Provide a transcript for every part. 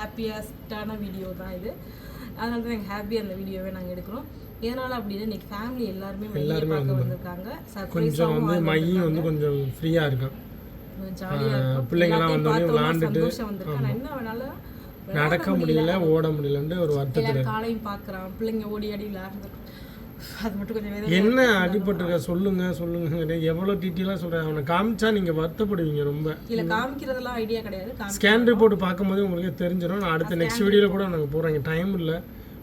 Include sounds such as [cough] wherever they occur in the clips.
ஹாப்பியஸ்டான video தான் இது. அதனால தான் எனக்கு ஹாப்பி அந்த வீடியோவை நாங்கள் எடுக்கிறோம். எதனால அப்படின்னா இன்னைக்கு ஃபேமிலி எல்லாருமே வெளியே பார்க்க வந்திருக்காங்க. கொஞ்சம் வந்து மையம் வந்து கொஞ்சம் ஃப்ரீயாக இருக்கான். பிள்ளைங்களாம் வந்தோடனே விளாண்டுட்டு என்ன வேணாலும் நடக்க முடியல. ஓட முடியலன்ட்டு ஒரு வருத்தத்தில் காலையும் பார்க்குறான். பிள்ளைங்க ஓடி ஆடி விளையாடுறது அது மட்டும் கொஞ்சம் என்ன அடிபட்டிருக்க? சொல்லுங்க சொல்லுங்க. எவ்வளோ டீட்டெயிலாக சொல்கிறேன் அவனை காமிச்சா நீங்கள் வருத்தப்படுவீங்க ரொம்ப. இல்லை காமிக்கிறதெல்லாம் ஐடியா கிடையாது. ஸ்கேன் ரிப்போர்ட் பார்க்கும்போது உங்களுக்கே தெரிஞ்சிடும் நான் அடுத்த நெக்ஸ்ட் வீடியோவில் கூட நாங்கள் போகிறோம் டைம் இல்லை.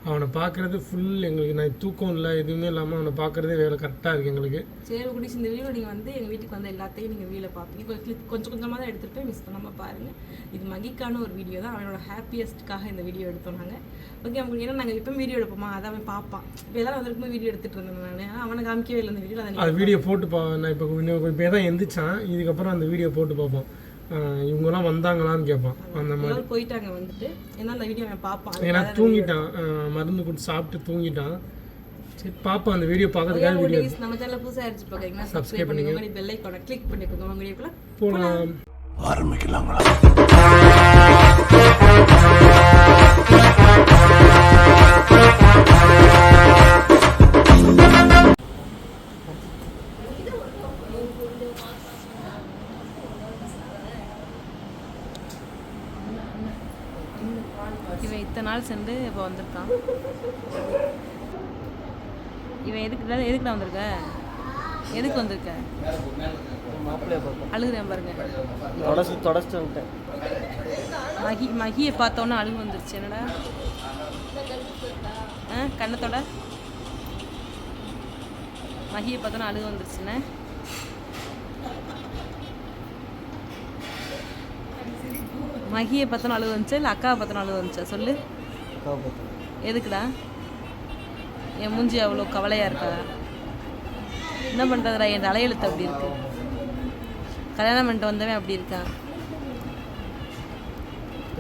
அவனை பார்க்குறது ஃபுல் எங்களுக்கு நான் தூக்கம் இல்லை எதுவுமே இல்லாமல் அவனை பார்க்குறதே வேலை கரெக்டாக இருக்குது எங்களுக்கு. சரி குடிஸ் இந்த வீடியோ நீங்கள் வந்து எங்கள் வீட்டுக்கு வந்து எல்லாத்தையும் நீங்கள் வீடியோ பார்ப்பீங்க. கொஞ்சம் கொஞ்சம் கொஞ்சமாக தான் எடுத்துகிட்டு போய் மிஸ் பண்ணாமல் பாருங்கள் இது மகிக்கான ஒரு வீடியோ தான். அவனோட ஹாப்பியஸ்ட்காக இந்த வீடியோ எடுத்தோம் நாங்கள் ஓகே அவங்களுக்கு ஏன்னா நாங்கள் இப்போ வீடியோ எடுப்போமா? அதை அவன் பார்ப்பான். இப்போ எல்லாரும் வந்திருக்கும்போது வீடியோ எடுத்துகிட்டு இருந்தேன் நான். அவனை காமிக்கவே இல்லை அந்த வீடியோ அதை வீடியோ போட்டு பா நான் இப்போ இப்போ தான் எந்திரிச்சான். இதுக்கப்புறம் அந்த வீடியோ போட்டு பார்ப்போம். இவங்கெல்லாம் வந்தாங்களான்னு கேட்பான். அந்த மாதிரி. போயிட்டாங்க வந்துட்டு. ஏன்னா அந்த வீடியோ அவன் பார்ப்பான் ஏன்னா தூங்கிட்டான். மருந்து கொடுத்து சாப்பிட்டு தூங்கிட்டான். சரி பார்ப்போம் அந்த வீடியோ பார்க்கறதுக்காக வீடியோ நம்ம சேனல் புதுசாக அடிச்சு பார்க்குறீங்கன்னா சப்ஸ்கிரைப் பண்ணிக்கோங்க பெல் ஐக்கானை கிளிக் பண்ணிக்கோங்க. உங்க வீடியோக்குள்ள போகலாம் இவன் வந்திருக்கான். இவன் எதுக்கு எதுக்குடா வந்திருக்க? எதுக்கு வந்திருக்க? அழுகுறேன் பாருங்க. தொடச்சு தொடச்சிட்டு வந்துட்டேன். மகி மகியை பார்த்தோன்னே அழுகு வந்துருச்சு. என்னடா? ஆ கண்ணத்தோட? மகியை பார்த்தோன்னே அழுகு வந்துருச்சுண்ணே மகியை பார்த்தோன்னே அழுகு வந்துச்சா இல்லை அக்காவை பார்த்தோன்னே அழுகு வந்துச்சா? சொல்லு. எதுக்குடா? என் மூஞ்சி அவ்வளோ கவலையாக இருக்கா? என்ன பண்ணுறதுடா என் தலையெழுத்து அப்படி இருக்கு. கல்யாணம் பண்ணிட்டு வந்தவன் அப்படி இருக்கான்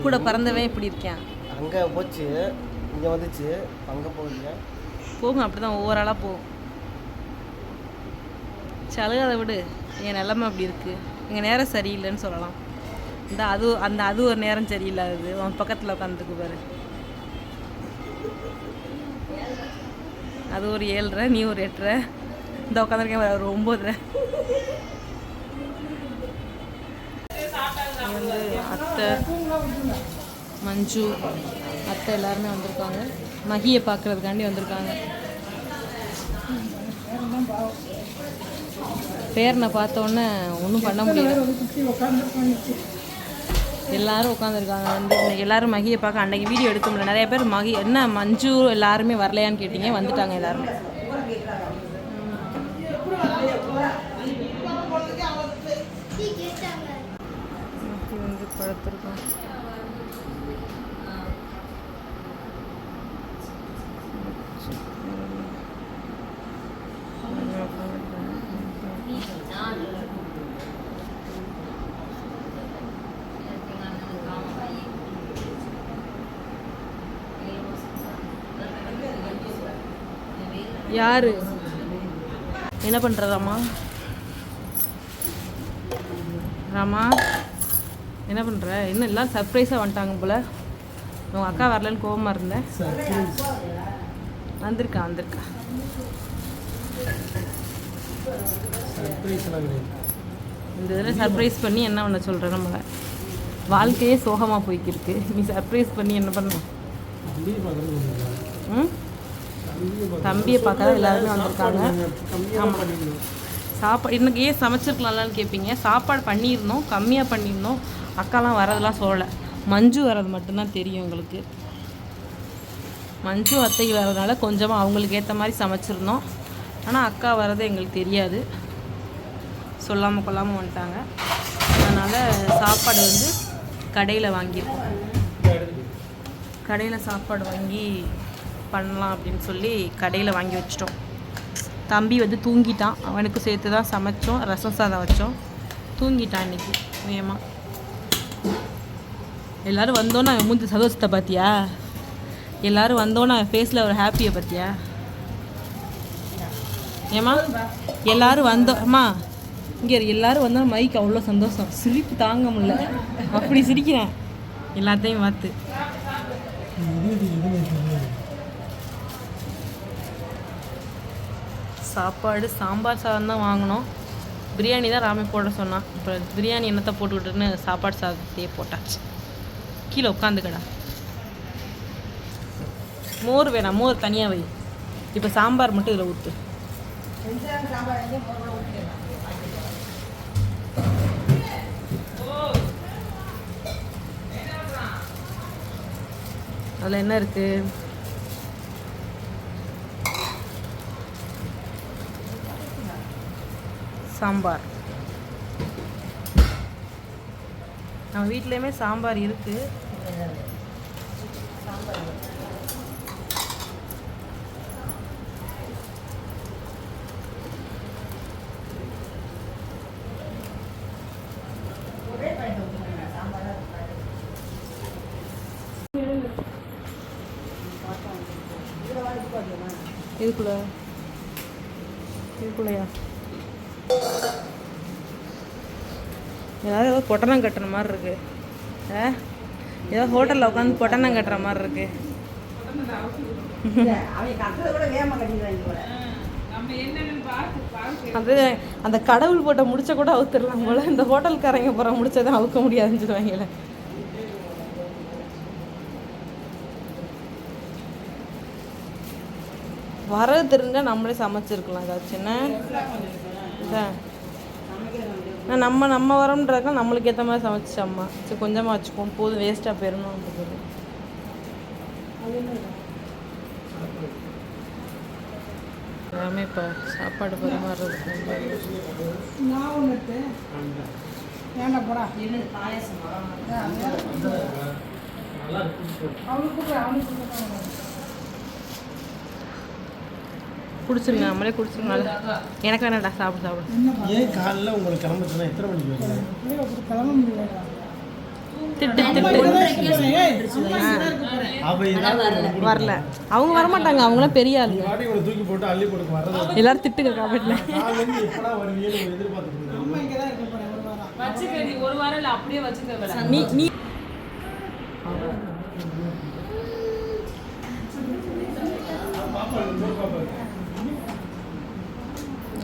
கூட பிறந்தவன் இப்படி இருக்கான். அங்கே போச்சு இங்கே வந்துச்சு அங்கே போகலையா போகும் அப்படி தான் ஒவ்வொரு ஆளாக போகும். சரி அதை விடு. என் நிலமை அப்படி இருக்கு. எங்கள் நேரம் சரியில்லைன்னு சொல்லலாம். இந்த அது அந்த அது ஒரு நேரம் சரியில்லாதது. உன் பக்கத்தில் உட்காந்துருக்கு பாரு. அது ஒரு ஏழரை நீ ஒரு எட்டரை இந்த உட்காந்துருக்கேன் ஒரு ஒம்பதுரை. வந்து அத்தை மஞ்சு அத்தை எல்லாருமே வந்திருக்காங்க. மகியை பார்க்கறதுக்காண்டி வந்திருக்காங்க. பேரனை நான் பார்த்தோன்னே ஒன்றும் பண்ண முடியல. எல்லாரும் உட்காந்துருக்காங்க வந்து எல்லாரும் மகியை பார்க்க அன்னைக்கு வீடியோ எடுக்க முடியல. நிறைய பேர் மகி என்ன மஞ்சு எல்லாருமே வரலையான்னு கேட்டீங்க வந்துட்டாங்க எல்லாருமே. வந்து படுத்திருக்கோம். யாரு? என்ன பண்ற ராமா? ராமா என்ன பண்ற? இன்னும் எல்லாம் சர்ப்ரைஸாக வந்துட்டாங்க போல. உங்க அக்கா வரலன்னு கோவமா இருந்தேன் வந்திருக்கா வந்திருக்கா. இந்த இதில் சர்ப்ரைஸ் பண்ணி என்ன பண்ண சொல்கிற நம்மளை வாழ்க்கையே சோகமாக போய்க்கிருக்கு. நீ சர்ப்ரைஸ் பண்ணி என்ன பண்ண? ம்? தம்பியை பார்க்க எல்லாருமே வந்திருக்காங்க. கம்மியாக சாப்பாடு இன்னைக்கு ஏன் சமைச்சிருக்கலாம்லான்னு கேட்பீங்க சாப்பாடு பண்ணியிருந்தோம் கம்மியாக பண்ணியிருந்தோம். அக்காலாம் வரதெல்லாம் சொல்லலை. மஞ்சு வர்றது மட்டும்தான் தெரியும் எங்களுக்கு. மஞ்சு அத்தைக்கு வரதுனால கொஞ்சமாக அவங்களுக்கு ஏற்ற மாதிரி சமைச்சிருந்தோம். ஆனால் அக்கா வர்றது எங்களுக்கு தெரியாது. சொல்லாமல் கொள்ளாமல் வந்துட்டாங்க. அதனால் சாப்பாடு வந்து கடையில் வாங்கியிருக்கோம். கடையில் சாப்பாடு வாங்கி பண்ணலாம் அப்படின்னு சொல்லி கடையில் வாங்கி வச்சிட்டோம். தம்பி வந்து தூங்கிட்டான். அவனுக்கு சேர்த்து தான் சமைச்சோம் ரசம் சாதம் வச்சோம். தூங்கிட்டான் இன்னைக்கு வேமா எல்லோரும் வந்தோன்னே அவன் மூஞ்சி சந்தோஷத்தை பார்த்தியா? எல்லோரும் வந்தோன்னே அவன் ஃபேஸில் ஒரு ஹாப்பியை பார்த்தியா? ஏம்மா எல்லோரும் வந்தோம் அம்மா இங்கே எல்லாரும் வந்தோம் மைக் அவ்வளோ சந்தோஷம். சிரிப்பு தாங்க முடியல. அப்படி சிரிக்கிறேன். எல்லாத்தையும் பார்த்து. சாப்பாடு சாம்பார் சாதம் தான் வாங்கினோம். பிரியாணி தான் ராமே போட சொன்னான். இப்போ பிரியாணி என்னத்தை போட்டுக்கிட்டுன்னு சாப்பாடு சாதத்தையே போட்டாச்சு. கீழே உட்காந்துக்கடா மோர் வேணாம். மோர் தனியாக வை. இப்போ சாம்பார் மட்டும் இதில் ஊற்று அதில் என்ன இருக்குது சாம்பார். நம்ம வீட்லேயுமே சாம்பார் இருக்கு. இதுக்குள்ள. இதுக்குள்ளயா? அதாவது ஏதோ பொட்டணம் கட்டுற மாதிரி இருக்கு. ஆ? ஏதோ ஹோட்டலில் உட்காந்து பொட்டணம் கட்டுற மாதிரி இருக்கு. அது அந்த கடவுள் போட்ட முடிச்ச கூட அவுத்துடலாம் போல. இந்த ஹோட்டல்காரங்க போகிற முடிச்சதை அவுக்க முடியாதுன்னு சொல்லுவாங்களே வரது தெரிஞ்சால் நம்மளே சமைச்சிருக்கலாம் ஏதாச்சும் நான் நம்ம நம்ம வரோம்ன்றதுக்கு நம்மளுக்கு ஏற்ற மாதிரி சமைச்சு அம்மா. சரி கொஞ்சமாக வச்சுப்போம் போதும் வேஸ்ட்டாக போயிடணும் அப்படின்னு எல்லாமே இப்போ சாப்பாடு பரிமாறுறதுக்கு குடிச்சிருங்க நம்மளே குடிச்சிருங்க. எனக்கு வேணாடா சாப்பிடு சாப்பிடு. ஏன் காலைல உங்களுக்கு கிளம்ப சொன்னா எத்தனை மணிக்கு வருது அப்ப ஏதாவது வரல. அவங்க வரமாட்டாங்க அவங்களாம் பெரிய ஆளு. வாடி உங்களை தூக்கி போட்டு அள்ளி போட்டு வர்றது எல்லாரும் திட்டுங்க காலையில எப்படா வருவீங்கன்னு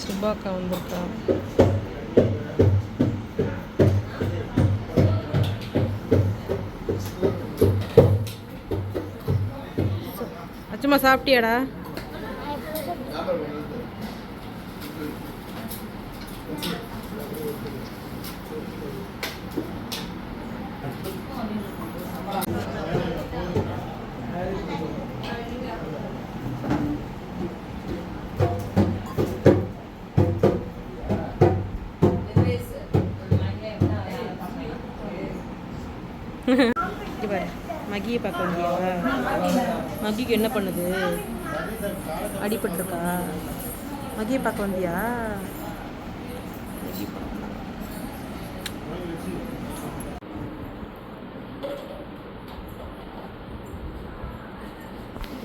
சுபாக்கா வந்திருக்கா. அச்சுமா சாப்பிட்டியாடா? மகியை பார்க்க வேண்டியவா மகிக்கு என்ன பண்ணுது? அடிபட்டிருக்கா? மகியை பார்க்க வந்தியா?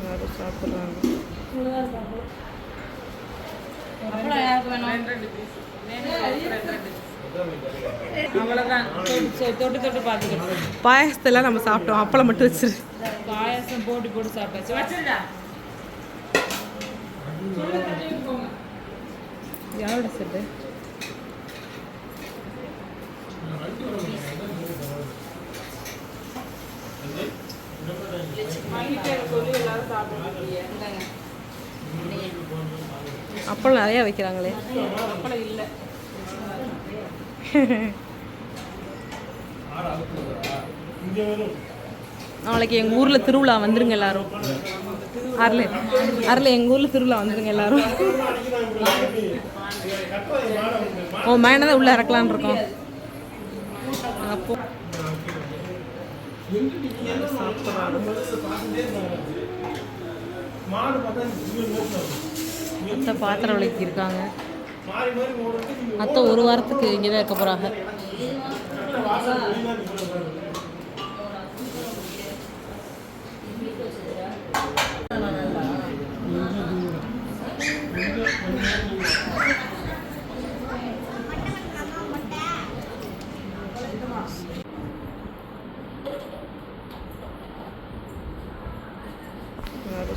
யாரும் சாப்பிட்றாங்க. அவ்வளோதான் தொட்டு தொட்டு பார்த்துக்கிட்டு பாயசத்தெல்லாம் நம்ம சாப்பிட்டோம். அப்பளம் மட்டும் வச்சிரு. பாயாசம் போட்டு போட்டு சாப்பிட்டாச்சு. வச்சிருந்தா யாரோட செட்டு? அப்பளம் நிறைய வைக்கிறாங்களே. அப்பளம் இல்லை. நாளைக்கு எங்கள் ஊரில் திருவிழா வந்துருங்க எல்லாரும். அருள் அருள் எங்கள் ஊரில் திருவிழா வந்துருங்க எல்லாரும். ஓ மேனை தான் உள்ளே இறக்கலான்னு இருக்கோம். அப்போ மாடு பாத்திரம் விளக்கி அத்தை ஒரு வாரத்துக்கு இங்கே தான் இருக்க போகிறாங்க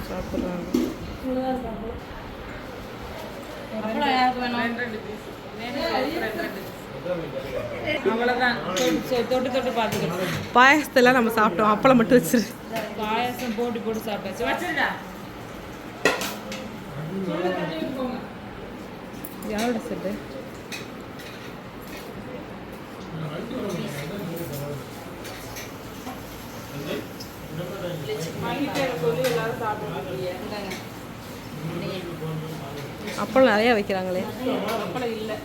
சாப்பிட்றாங்க அப்பளம் யாருக்கு வேணும் அவ்வளோதான் தொட்டு தொட்டு பார்த்துக்கிட்டு பாயசத்தெல்லாம் நம்ம சாப்பிட்டோம். அப்பளம் மட்டும் வச்சிரு. பாயாசம் போட்டு போட்டு சாப்பிட்டாச்சு. வச்சிருந்தா யாரோட செட்டு அப்பளம் நிறைய வைக்கிறாங்களே. அப்பளம் இல்லை.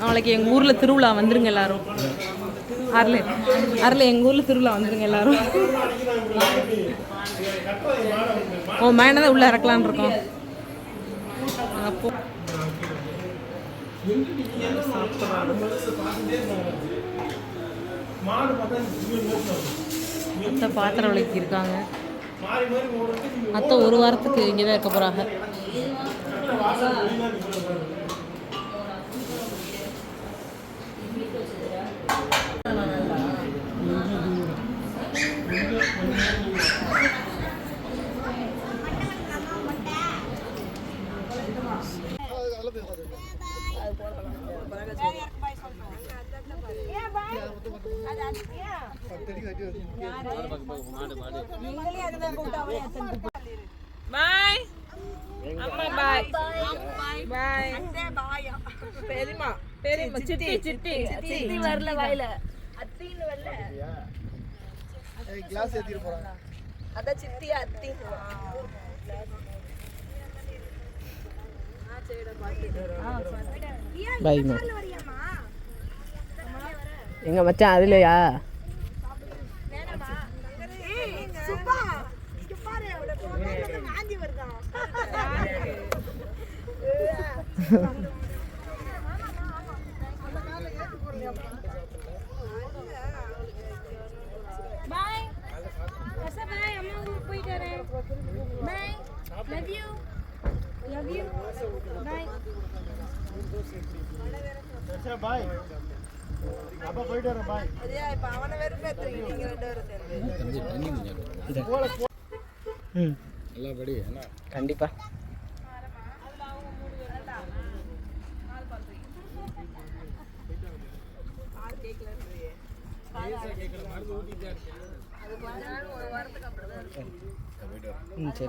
நாளைக்கு எங்கள் ஊரில் திருவிழா வந்துருங்க எல்லாரும். அருள் அருள் எங்கள் ஊரில் திருவிழா வந்துருங்க எல்லாரும். ஓ மேனை தான் உள்ளே இறக்கலான்னு இருக்கோம். அப்போ பார்த்தா அத்தை பாத்திரம் விளக்கி இருக்காங்க அத்தை ஒரு வாரத்துக்கு இங்கே தான் இருக்க போகிறாங்க பாய் அம்மா பாய் பாய் பெரியம்மா பெரியம்மா சித்தி சித்தி சித்தி வரல வாயில. கிளாஸ் ஏற்றிட்டு போகிறாங்க அதான் சித்தி அத்தி. பாய்மா எங்க மச்சான் அதுலையா? பாய் [laughs] ரசா பாய் அம்மா ஊருக்கு போயிட்டு வரேன் bye love you love you bye bye அப்பா போயிட்டு வரேன் பாய் ம். கண்டிப்பா. ம் சரி.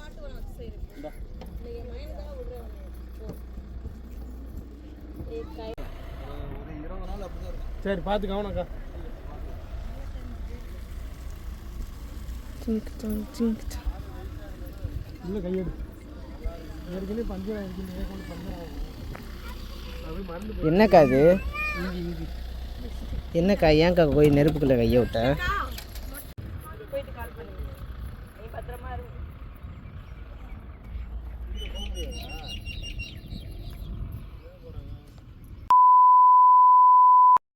மாட்டு வளம் வச்சு செய்யறேன் என் மயனுக்காக விடுறேன் ஒரு இருபது சரி பார்த்து கவனக்கா இல்லை கையெடு. ஏற்கனவே பஞ்சர் நீங்க கொண்டு பஞ்சர் ஆகும் அது மறந்து என்னக்கா இது என்னக்கா ஏன்க்கா போய் நெருப்புக்குள்ளே கையை விட்டேன்